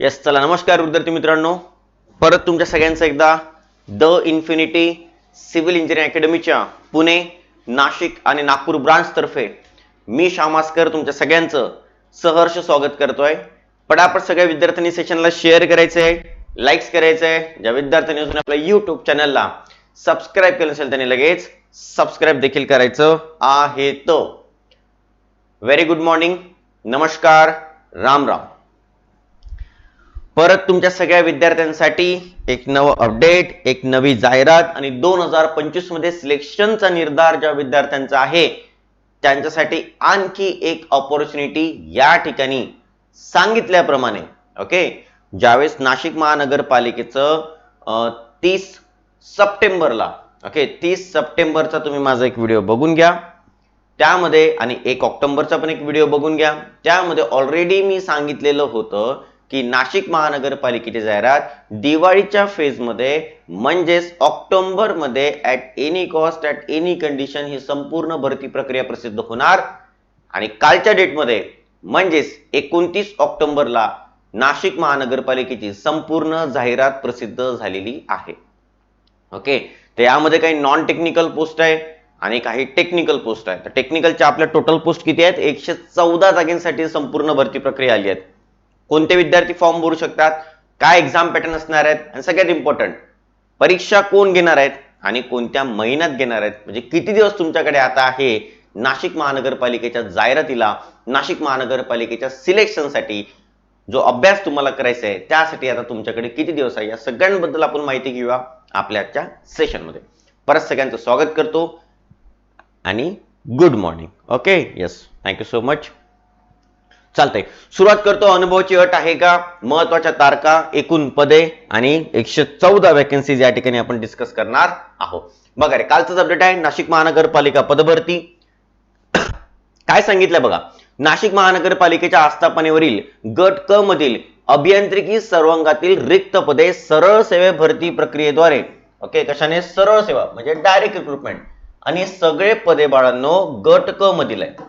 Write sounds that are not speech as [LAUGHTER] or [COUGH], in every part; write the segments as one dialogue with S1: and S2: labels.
S1: Yes चला नमस्कार विद्यार्थी मित्रांनो. परत तुमच्या सगळ्यांचं एकदा द इन्फिनिटी सिव्हिल इंजिनिअरिंग अकॅडमीच्या पुणे नाशिक आणि नागपूर ब्रांच तर्फे मी श्यामास्कर तुमच्या सगळ्यांचं सहर्ष स्वागत करतोय. पटापट सगळ्या विद्यार्थ्यांनी सेशनला शेअर करायचं आहे लाईक्स करायचं आहे. ज्या विद्यार्थ्यांनी अजून आपल्या युट्यूब चॅनलला सबस्क्राईब केलं असेल त्यांनी लगेच सबस्क्राईब देखील करायचं आहे. तो व्हेरी गुड मॉर्निंग नमस्कार राम राम. परत तुमच्या सगळ्या विद्यार्थ्यांसाठी एक नवं अपडेट एक नवी जाहिरात आणि दोन हजार पंचवीसमध्ये सिलेक्शनचा निर्धार ज्या विद्यार्थ्यांचा आहे त्यांच्यासाठी आणखी एक ऑपॉर्च्युनिटी या ठिकाणी सांगितल्याप्रमाणे ओके ज्यावेळेस नाशिक महानगरपालिकेचं तीस सप्टेंबरला ओके तीस सप्टेंबरचा तुम्ही माझा एक व्हिडिओ बघून घ्या. त्यामध्ये आणि एक ऑक्टोबरचा पण एक व्हिडिओ बघून घ्या. त्यामध्ये ऑलरेडी मी सांगितलेलं होतं की नाशिक महानगरपालिकेची जाहिरात दिवाळीच्या फेजमध्ये म्हणजेच ऑक्टोबरमध्ये at any cost at any condition ही संपूर्ण भरती प्रक्रिया प्रसिद्ध होणार. आणि कालच्या डेटमध्ये म्हणजेच एकोणतीस ऑक्टोबरला नाशिक महानगरपालिकेची संपूर्ण जाहिरात प्रसिद्ध झालेली आहे. ओके? तर यामध्ये काही नॉन टेक्निकल पोस्ट आहे आणि काही टेक्निकल पोस्ट आहे. तर टेक्निकलच्या आपल्या टोटल पोस्ट किती आहेत? एकशे चौदा जागेसाठी संपूर्ण भरती प्रक्रिया आली आहे. कोणते विद्यार्थी फॉर्म भरू शकतात काय एक्झाम पॅटर्न असणार आहेत आणि सगळ्यात इम्पॉर्टंट परीक्षा कोण घेणार आहेत आणि कोणत्या महिन्यात घेणार आहेत? म्हणजे किती दिवस तुमच्याकडे आता आहे नाशिक महानगरपालिकेच्या जाहिरातीला नाशिक महानगरपालिकेच्या सिलेक्शनसाठी जो अभ्यास तुम्हाला करायचा आहे त्यासाठी आता तुमच्याकडे किती दिवस आहे? या सगळ्यांबद्दल आपण माहिती घेऊया आपल्या आजच्या सेशनमध्ये परत सगळ्यांचं स्वागत करतो आणि good morning okay yes thank you so much चालतंय. सुरुवात करतो. अनुभवाची अट आहे का? महत्त्वाच्या तारखा एकूण पदे आणि एकशे चौदा वॅकन्सीज या ठिकाणी आपण डिस्कस करणार आहोत. बघा रे कालचाच अपडेट आहे. नाशिक महानगरपालिका पदभरती. काय सांगितलं बघा? नाशिक महानगरपालिकेच्या आस्थापनेवरील गट क मधील अभियांत्रिकी सर्वांगातील रिक्त पदे सरळ सेवे भरती प्रक्रियेद्वारे ओके कशाने? सरळ सेवा म्हणजे डायरेक्ट रिक्रुटमेंट आणि सगळे पदे बाळांनो गट क मधील आहे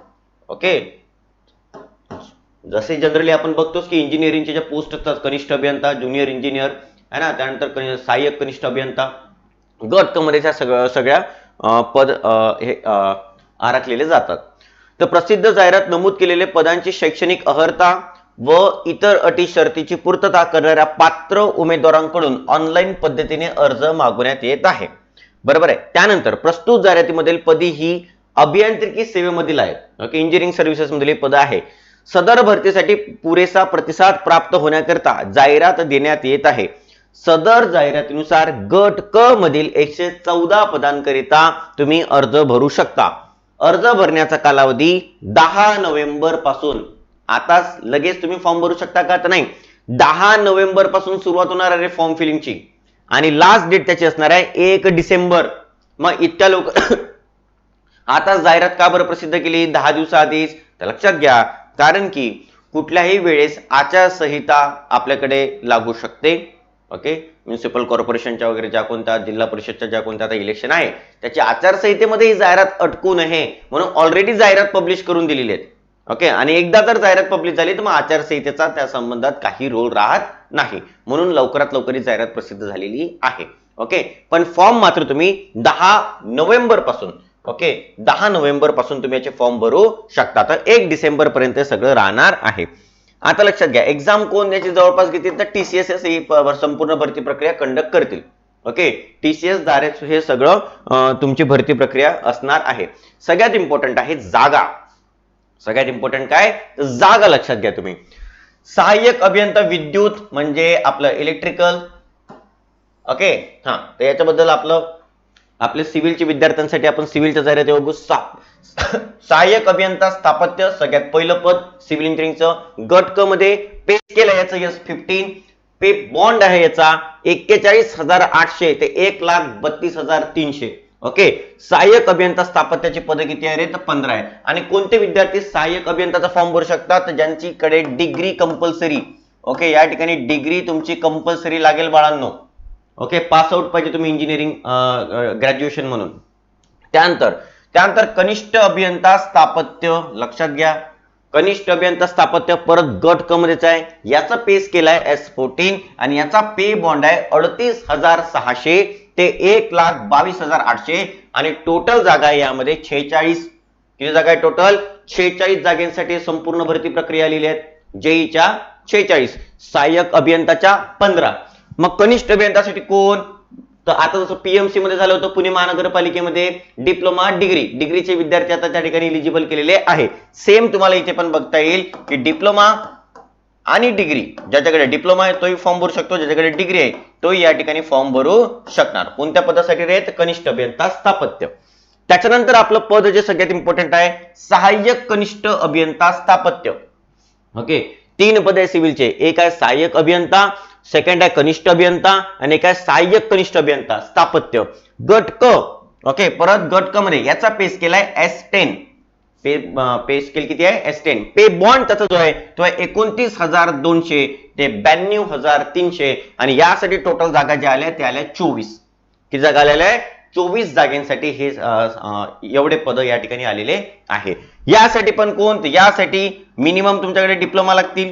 S1: ओके जसे जनरली आपण बघतोच की इंजिनिअरिंगचे ज्या पोस्ट असतात कनिष्ठ अभियंता ज्युनियर इंजिनियर है ना? त्यानंतर सहाय्यक कनिष्ठ अभियंता गटमध्ये त्या सगळ्या सगळ्या पद हे आराखलेले जातात. तर प्रसिद्ध जाहिरात नमूद केलेले पदांची शैक्षणिक अर्हता व इतर अटी शर्तीची पूर्तता करणाऱ्या पात्र उमेदवारांकडून ऑनलाईन पद्धतीने अर्ज मागवण्यात येत आहे. बरोबर आहे? त्यानंतर प्रस्तुत जाहिरातीमधील पदी ही अभियांत्रिकी सेवेमधील आहेत. ओके? इंजिनिअरिंग सर्व्हिसेस मधील पद आहे. सदर भरतीसाठी पुरेसा प्रतिसाद प्राप्त होण्याकरता जाहिरात देण्यात येत आहे. सदर जाहिरातीनुसार गट क मधील एकशे चौदा पदांकरिता तुम्ही अर्ज भरू शकता. अर्ज भरण्याचा कालावधी दहा नोव्हेंबरपासून. आता लगेच तुम्ही फॉर्म भरू शकता का तर नाही. दहा नोव्हेंबरपासून सुरुवात होणार आहे फॉर्म फिलिंगची. आणि लास्ट डेट त्याची असणार आहे एक डिसेंबर. मग इतक्या लोक [COUGHS] आता जाहिरात का बरं प्रसिद्ध केली? दहा दिवसाआधीच. तर लक्षात घ्या कारण की कुठल्याही वेळेस आचारसंहिता आपल्याकडे लागू शकते. ओके म्युन्सिपल कॉर्पोरेशनच्या वगैरे ज्या कोणत्या जिल्हा परिषदच्या ज्या कोणत्या आता इलेक्शन आहे त्याची आचारसंहितेमध्ये ही जाहिरात अटकू नये म्हणून ऑलरेडी जाहिरात पब्लिश करून दिलेली आहेत. ओके आणि एकदा जर जाहिरात पब्लिश झाली तर मग आचारसंहितेचा त्या संबंधात काही रोल राहत नाही. म्हणून लवकरात लवकर ही जाहिरात प्रसिद्ध झालेली आहे. ओके पण फॉर्म मात्र तुम्ही दहा नोव्हेंबरपासून ओके दहा नोव्हेंबरपासून तुम्ही याचे फॉर्म भरू शकता. तर एक डिसेंबर पर्यंत सगळं राहणार आहे. आता लक्षात घ्या एक्झाम कोण याची जवळपास घेतील तर टीसीएस ही संपूर्ण भरती प्रक्रिया कंडक्ट करतील. ओके टीसीएसद्वारे हे सगळं तुमची भरती प्रक्रिया असणार आहे. सगळ्यात इम्पॉर्टंट आहे जागा. सगळ्यात इम्पॉर्टंट काय? जागा लक्षात घ्या तुम्ही. सहाय्यक अभियंता विद्युत म्हणजे आपलं इलेक्ट्रिकल ओके हा तर याच्याबद्दल आपलं आपले सिव्हिलच्या विद्यार्थ्यांसाठी आपण सिव्हिलच्या जाहिराती बघू सा सहाय्यक अभियंता स्थापत्य सगळ्यात पहिलं पद सिव्हिल इंजिनिअरिंगचं. गट क मध्ये पे केलं याचं यस फिफ्टीन पे बॉन्ड आहे याचा एक्केचाळीस हजार आठशे ते एक लाख बत्तीस हजार तीनशे. ओके? सहाय्यक अभियंता स्थापत्याची पद किती आहे रे? तर पंधरा आहे. आणि कोणते विद्यार्थी सहाय्यक अभियंताचा फॉर्म भरू शकतात? ज्यांच्याकडे डिग्री कंपल्सरी ओके? या ठिकाणी डिग्री तुमची कंपल्सरी लागेल बाळांनो. ओके पास आउट पाहिजे तुम्ही इंजिनिअरिंग ग्रॅज्युएशन म्हणून. त्यानंतर त्यानंतर कनिष्ठ अभियंता स्थापत्य लक्षात घ्या. कनिष्ठ अभियंता स्थापत्य परत गट क मध्येच आहे याचा पेस केलाय एस फोर्टीन आणि याचा पे बॉन्ड आहे अडतीस हजार सहाशे ते एक लाख बावीस हजार आठशे आणि टोटल जागा आहे यामध्ये छेचाळीस. किती जागा आहे टोटल छेचाळीस जागेसाठी संपूर्ण भरती प्रक्रिया आलेली आहेत जेईच्या छेचाळीस. सहाय्यक अभियंताच्या पंधरा. मग कनिष्ठ अभियंतासाठी कोण? तर आता जसं पीएमसी मध्ये झालं होतं पुणे महानगरपालिकेमध्ये डिप्लोमा डिग्री डिग्रीचे विद्यार्थी आता त्या ठिकाणी इलिजिबल केलेले आहे. सेम तुम्हाला इथे पण बघता येईल की डिप्लोमा आणि डिग्री ज्याच्याकडे डिप्लोमा आहे तोही फॉर्म भरू शकतो. ज्याच्याकडे डिग्री आहे तोही या ठिकाणी फॉर्म भरू शकणार. कोणत्या पदासाठी रे? तर कनिष्ठ अभियंता स्थापत्य. त्याच्यानंतर आपलं पद जे सगळ्यात इम्पॉर्टंट आहे सहाय्यक कनिष्ठ अभियंता स्थापत्य. ओके तीन पद आहे सिव्हिलचे. एक आहे सहाय्यक अभियंता सेकंड आहे कनिष्ठ अभियंता आणि एक आहे सहाय्यक कनिष्ठ अभियंता स्थापत्य. गट क ओके परत गट क मध्ये याचा पेस केलाय S ten pay pay scale किती आहे? एस टेन पे बॉन्ड त्याचा जो आहे तो आहे एकोणतीस हजार दोनशे ते ब्याण्णव हजार तीनशे. आणि यासाठी टोटल जागा ज्या आल्या त्या आल्या चोवीस. किती जागा आलेल्या आहे चोवीस जागांसाठी हे एवढे पद या ठिकाणी आलेले आहे. यासाठी पण कोण? यासाठी मिनिमम तुमच्याकडे डिप्लोमा लागतील.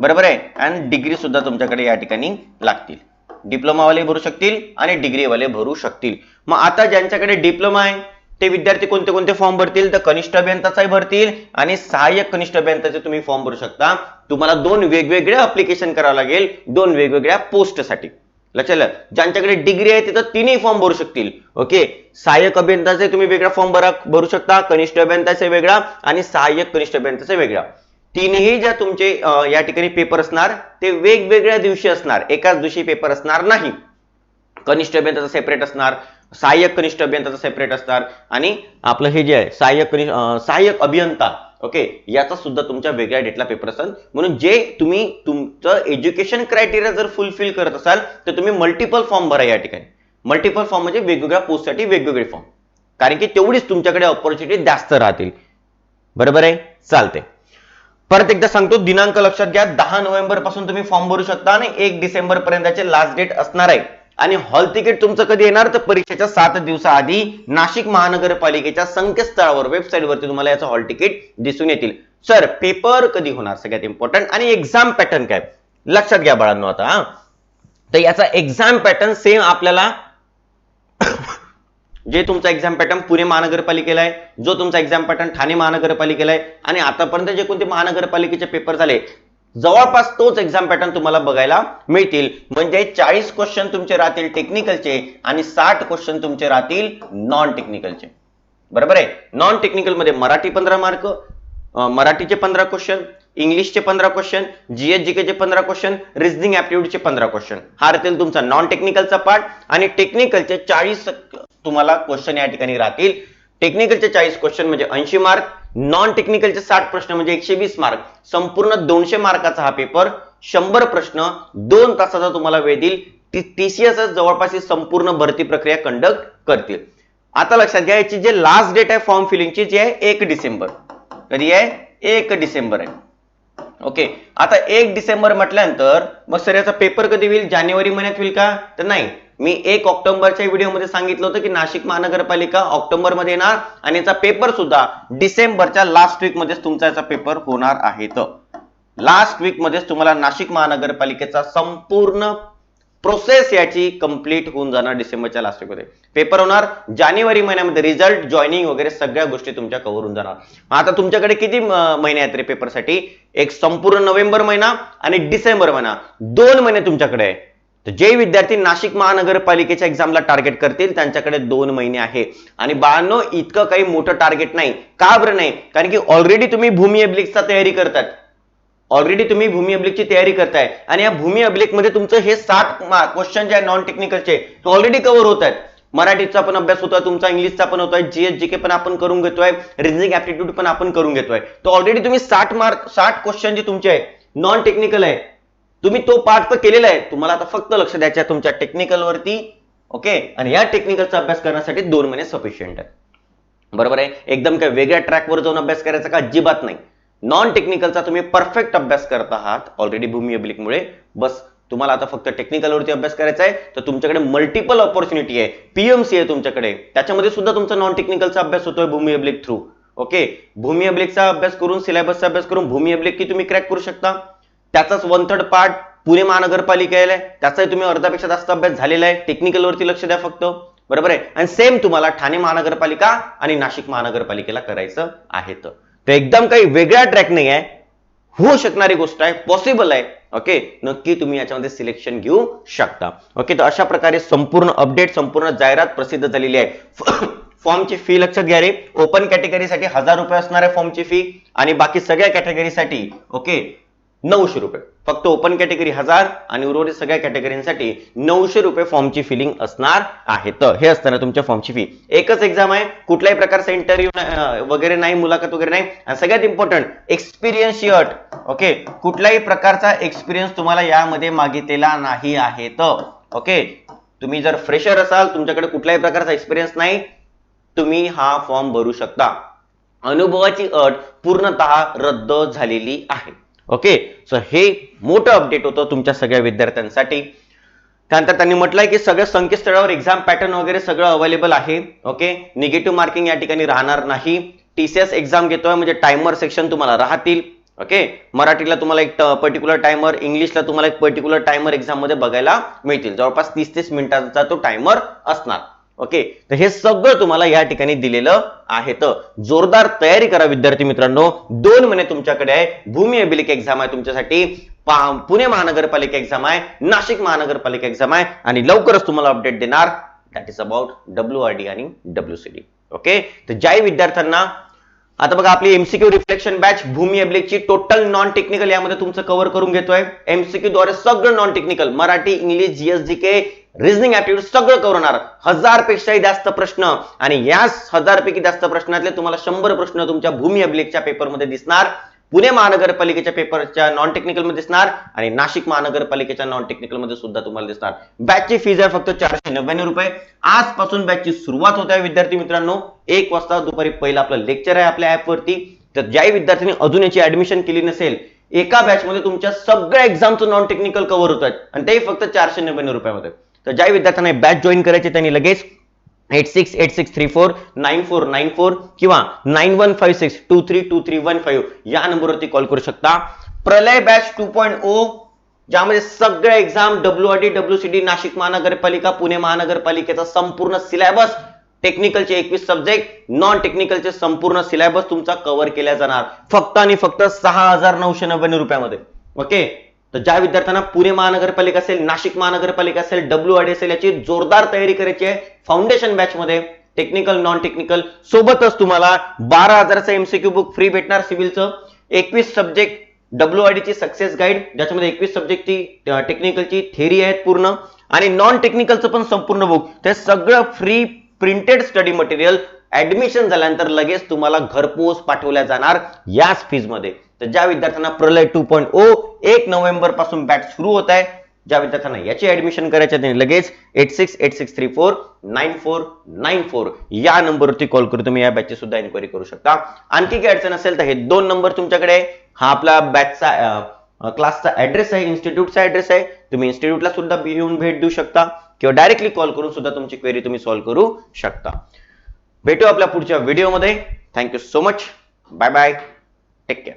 S1: बरोबर आहे? आणि डिग्री सुद्धा तुमच्याकडे या ठिकाणी लागतील. डिप्लोमावाले भरू शकतील आणि डिग्रीवाले भरू शकतील. मग आता ज्यांच्याकडे डिप्लोमा आहे ते विद्यार्थी कोणते कोणते फॉर्म भरतील? तर कनिष्ठ अभियंताचाही भरतील आणि सहाय्यक कनिष्ठ अभियंताचे तुम्ही फॉर्म भरू शकता. तुम्हाला दोन वेगवेगळे अप्लिकेशन करावं लागेल दोन वेगवेगळ्या पोस्टसाठी लक्षात ज्यांच्याकडे डिग्री आहे तिथं तिन्ही फॉर्म भरू शकतील. ओके सहाय्यक अभियंताचे तुम्ही वेगळा फॉर्म भरा भरू शकता कनिष्ठ अभियंताचे वेगळा आणि सहाय्यक कनिष्ठ अभियंताचे वेगळा. तीनही ज्या तुमचे या ठिकाणी पेपर असणार ते वेगवेगळ्या दिवशी असणार. एकाच दिवशी पेपर असणार नाही. कनिष्ठ अभियंताचा सेपरेट असणार सहाय्यक कनिष्ठ अभियंताचा सेपरेट असणार आणि आपलं हे जे आहे सहाय्यक कनिष्ठ सहाय्यक अभियंता ओके याचा सुद्धा तुमच्या वेगळ्या डेटला पेपर असतात म्हणून जे तुम्ही तुमचं एज्युकेशन क्रायटेरिया जर फुलफिल करत असाल तर तुम्ही मल्टिपल फॉर्म भरा या ठिकाणी. मल्टिपल फॉर्म म्हणजे वेगवेगळ्या पोस्टसाठी वेगवेगळे फॉर्म कारण की तेवढीच तुमच्याकडे ऑपॉर्च्युनिटी जास्त राहतील. बरोबर आहे? चालते परत एकदा सांगतो दिनांक लक्षात घ्या दहा नोव्हेंबरपासून तुम्ही फॉर्म भरू शकता आणि एक डिसेंबर पर्यंतचे लास्ट डेट असणार आहे. आणि हॉल तिकीट तुमचं कधी येणार? तर परीक्षेच्या सात दिवसाआधी नाशिक महानगरपालिकेच्या संकेतस्थळावर वेबसाईटवरती तुम्हाला याचं हॉल तिकीट दिसून येतील. सर पेपर कधी होणार? सगळ्यात इम्पॉर्टंट आणि एक्झाम पॅटर्न काय? लक्षात घ्या बाळांनो आता हा. तर याचा एक्झाम पॅटर्न सेम आपल्याला जे तुमचा एक्झाम पॅटर्न पुणे महानगरपालिकेला आहे जो तुमचा एक्झाम पॅटर्न ठाणे महानगरपालिकेला आहे आणि आतापर्यंत जे कोणते महानगरपालिकेचे पेपर झाले जवळपास तोच एक्झाम पॅटर्न तुम्हाला बघायला मिळतील. म्हणजे चाळीस क्वेश्चन तुमचे राहतील टेक्निकलचे आणि साठ क्वेश्चन तुमचे राहतील नॉन टेक्निकलचे बरोबर आहे? नॉन टेक्निकलमध्ये मराठी पंधरा मार्क मराठीचे पंधरा क्वेश्चन इंग्लिशचे पंधरा क्वेश्चन जीएस जीकेचे पंधरा क्वेश्चन रिझनिंग ऍप्टिट्यूडचे पंधरा क्वेश्चन हा राहतील तुमचा नॉन टेक्निकलचा पार्ट आणि टेक्निकलचे चाळीस तुम्हाला क्वेश्चन या ठिकाणी राहतील. टेक्निकलचे चाळीस क्वेश्चन म्हणजे ऐंशी मार्क नॉन टेक्निकलचे साठ प्रश्न म्हणजे एकशे वीस मार्क संपूर्ण दोनशे मार्काचा हा पेपर शंभर प्रश्न दोन तासाचा तुम्हाला वेळ देईल. टीसीएस जवळपास ही संपूर्ण भरती प्रक्रिया कंडक्ट करतील. आता लक्षात घ्या याची जे लास्ट डेट आहे फॉर्म फिलिंगची जी आहे एक डिसेंबर. कधी आहे? एक डिसेंबर आहे. ओके. आता एक डिसेंबर म्हटल्यानंतर मग सर याचा पेपर कधी होईल? जानेवारी महिन्यात होईल का? तर नाही. मी एक ऑक्टोबरच्या व्हिडिओमध्ये सांगितलं होतं की नाशिक महानगरपालिका ऑक्टोबरमध्ये येणार आणि याचा पेपर सुद्धा डिसेंबरच्या लास्ट वीक मध्येच तुमचा याचा पेपर होणार आहे. तर लास्ट वीक मध्येच तुम्हाला नाशिक महानगरपालिकेचा संपूर्ण प्रोसेस याची कंप्लीट होऊन जाणार डिसेंबरच्या लास्ट वीकमध्ये पेपर होणार जानेवारी महिन्यामध्ये रिझल्ट जॉईनिंग वगैरे सगळ्या गोष्टी तुमच्या कव्हर होऊन जाणार. आता तुमच्याकडे किती महिने आहेत रे पेपरसाठी एक संपूर्ण नोव्हेंबर महिना आणि डिसेंबर महिना. दोन महिने तुमच्याकडे आहे. तर जे विद्यार्थी नाशिक महानगरपालिकेच्या एक्झामला टार्गेट करतील त्यांच्याकडे दोन महिने आहे. आणि बाळांनो इतकं काही मोठं टार्गेट नाही. का बरं नाही? कारण की ऑलरेडी तुम्ही भूमी एब्लिक्सचा तयारी करतात. ऑलरेडी तुम्ही भूमी अभिलेखची तयारी करताय. आणि या भूमी अभिलेखमध्ये तुमचं हे सात क्वेश्चन जे आहे नॉन टेक्निकलचे ऑलरेडी कव्हर होत आहेत मराठीचा पण अभ्यास होतोय तुमचा इंग्लिशचा पण होतोय जीएस जीके पण आपण करून घेतोय रिजनिंग ऍप्टिट्यूड पण आपण करून घेतोय. तर ऑलरेडी तुम्ही साठ मार्क साठ क्वेश्चन जे तुमचे आहे नॉन टेक्निकल आहे. तुम्ही तो पार्ट तर केलेला आहे. तुम्हाला आता फक्त लक्ष द्यायचं आहे तुमच्या टेक्निकल वरती ओके आणि या टेक्निकलचा अभ्यास करण्यासाठी दोन महिने सफिशियंट आहे. बरोबर आहे? एकदम काय वेगळ्या ट्रॅकवर जाऊन अभ्यास करायचा का? अजिबात नाही. नॉन टेक्निकलचा तुम्ही परफेक्ट अभ्यास करत आहात. ऑलरेडी भूमी अभिलेखमुळे. बस तुम्हाला आता फक्त टेक्निकलवरती अभ्यास करायचा आहे. तर तुमच्याकडे मल्टिपल ऑपॉर्च्युनिटी आहे. पीएमसी आहे तुमच्याकडे. त्याच्यामध्ये सुद्धा तुमचा नॉन टेक्निकलचा अभ्यास होतोय भूमी अभिलेख थ्रू ओके भूमी अभिलेखचा अभ्यास करून सिलेबसचा अभ्यास करून भूमी अभिलेख की तुम्ही क्रॅक करू शकता? त्याचाच वन थर्ड पार्ट पुणे महानगरपालिकेला आहे. त्याचाही तुम्ही अर्ध्यापेक्षा जास्त अभ्यास झालेला आहे. टेक्निकल वरती लक्ष द्या फक्त. बरोबर आहे? आणि सेम तुम्हाला ठाणे महानगरपालिका आणि नाशिक महानगरपालिकेला करायचं आहे तर. तर एकदम काही वेगळ्या ट्रॅक नाही आहे. होऊ शकणारी गोष्ट आहे पॉसिबल आहे. ओके नक्की तुम्ही याच्यामध्ये सिलेक्शन घेऊ शकता. ओके तर अशा प्रकारे संपूर्ण अपडेट संपूर्ण जाहिरात प्रसिद्ध झालेली आहे. [COUGHS] फॉर्मची फी लक्षात घ्या रे. ओपन कॅटेगरीसाठी हजार रुपये असणार आहे फॉर्मची फी आणि बाकी सगळ्या कॅटेगरीसाठी ओके नऊशे रुपये. फक्त ओपन कॅटेगरी हजार आणि उर्वरित सगळ्या कॅटेगरीसाठी नऊशे रुपये फॉर्मची फिलिंग असणार आहे. तर हे असताना तुमच्या फॉर्मची फी एकच एक्झाम आहे कुठल्याही प्रकारचा इंटरव्ह्यू वगैरे नाही मुलाखत वगैरे नाही. आणि सगळ्यात इम्पॉर्टंट एक्सपिरियन्स अट ओके कुठल्याही प्रकारचा एक्सपिरियन्स तुम्हाला यामध्ये मागितलेला नाही आहे तर ओके तुम्ही जर फ्रेशर असाल तुमच्याकडे कुठल्याही प्रकारचा एक्सपिरियन्स नाही तुम्ही हा फॉर्म भरू शकता. अनुभवाची अट पूर्णतः रद्द झालेली आहे. ओके सो हे मोठं अपडेट होतं तुमच्या सगळ्या विद्यार्थ्यांसाठी. त्यानंतर त्यांनी म्हटलंय की सगळ्या संकेतस्थळावर एक्झाम पॅटर्न वगैरे सगळं अवेलेबल आहे. ओके निगेटिव्ह मार्किंग या ठिकाणी राहणार नाही. टीसीएस एक्झाम घेतोय म्हणजे टायमर सेक्शन तुम्हाला राहतील. ओके मराठीला तुम्हाला एक पर्टिक्युलर टायमर इंग्लिशला तुम्हाला एक पर्टिक्युलर टायमर एक्झाममध्ये बघायला मिळतील. जवळपास तीस तीस मिनिटांचा तो टायमर असणार. ओके तर हे सगळं तुम्हाला या ठिकाणी दिलेलं आहे. तर जोरदार तयारी करा विद्यार्थी मित्रांनो. दोन महिने तुमच्याकडे आहे. भूमी अभिलेख एक्झाम आहे तुमच्यासाठी. पुणे महानगरपालिका एक्झाम आहे. नाशिक महानगरपालिका एक्झाम आहे. आणि लवकरच तुम्हाला अपडेट देणार that is about W R D आणि डब्ल्यू सी डी ओके तर ज्याही विद्यार्थ्यांना आता बघा आपली एमसीक्यू रिफ्लेक्शन बॅच भूमी अभिलेखची टोटल नॉन टेक्निकल यामध्ये तुमचं कव्हर करून घेतोय. एमसीक्यू द्वारे सगळं non technical Marathi English GSG K reasoning aptitude सगळं करणार हजार पेक्षाही जास्त प्रश्न. आणि याच हजार पैकी जास्त प्रश्नातले तुम्हाला शंभर प्रश्न तुमच्या भूमी अभिलेखच्या पेपरमध्ये दिसणार. पुणे महानगरपालिकेच्या पेपरच्या नॉन टेक्निकलमध्ये दिसणार. आणि नाशिक महानगरपालिकेच्या नॉन टेक्निकलमध्ये सुद्धा तुम्हाला दिसणार. बॅचची फीज आहे फक्त चारशे नव्याण्णव रुपये. आजपासून बॅचची सुरुवात होत आहे विद्यार्थी मित्रांनो. एक वाजता दुपारी पहिलं आपलं लेक्चर आहे आपल्या ऍपवरती तर ज्याही विद्यार्थ्यांनी अजून याची ऍडमिशन केली नसेल एका बॅच मध्ये तुमच्या सगळ्या एक्झामचं नॉन टेक्निकल कव्हर होत आहेत. आणि तेही फक्त चारशे नव्याण्णव रुपयामध्ये. तर ज्या विद्यार्थ्यांना बॅच जॉईन करायची त्यांनी लगेच eight six eight six three four nine four nine four किंवा nine one five six two three two three one five या नंबरवरती कॉल करू शकता. प्रलय बॅच टू पॉईंट ओ ज्यामध्ये सगळ्या exam W R D W C D Nashik महानगरपालिका पुणे महानगरपालिकेचा संपूर्ण सिलेबस टेक्निकलचे एकवीस सब्जेक्ट नॉन टेक्निकलचे संपूर्ण सिलेबस तुमचा कव्हर केला जाणार. फक्त आणि फक्त सहा हजार नऊशे नव्याण्णव रुपयामध्ये. ओके तर ज्या विद्यार्थ्यांना पुणे महानगरपालिका असेल नाशिक महानगरपालिका असेल डब्ल्यू आर डी असेल याची जोरदार तयारी करायची आहे. फाउंडेशन बॅच मध्ये टेक्निकल नॉन टेक्निकल सोबतच तुम्हाला बारा हजाराचं एमसीक्यू बुक फ्री भेटणार सिव्हिलचं. एकवीस सब्जेक्ट डब्ल्यू आर ची सक्सेस गाईड ज्याच्यामध्ये एकवीस सब्जेक्टची टेक्निकलची थेरी आहेत पूर्ण. आणि नॉन टेक्निकलचं पण संपूर्ण बुक ते सगळं free printed study material admission झाल्यानंतर लगेच तुम्हाला घरपोच पाठवल्या जाणार याच फीजमध्ये तर ज्या विद्यार्थ्यांना प्रलय टू पॉईंट ओ एक नोव्हेंबरपासून बॅच सुरू होत आहे ज्या विद्यार्थ्यांना याची ऍडमिशन करायची त्यांनी लगेच eight six eight six three four nine four nine four या नंबरवरती कॉल करू तुम्ही या बॅचची सुद्धा इन्क्वायरी करू शकता. आणखी काही अडचण असेल तर हे दोन नंबर तुमच्याकडे हा आपला बॅचचा क्लासचा ऍड्रेस आहे इन्स्टिट्यूटचा ऍड्रेस आहे. तुम्ही इन्स्टिट्यूटला सुद्धा येऊन भेट देऊ शकता किंवा डायरेक्टली कॉल करून सुद्धा तुमची क्वेरी तुम्ही सॉल्व्ह करू शकता. भेटू आपल्या पुढच्या व्हिडिओमध्ये thank you so much bye bye take care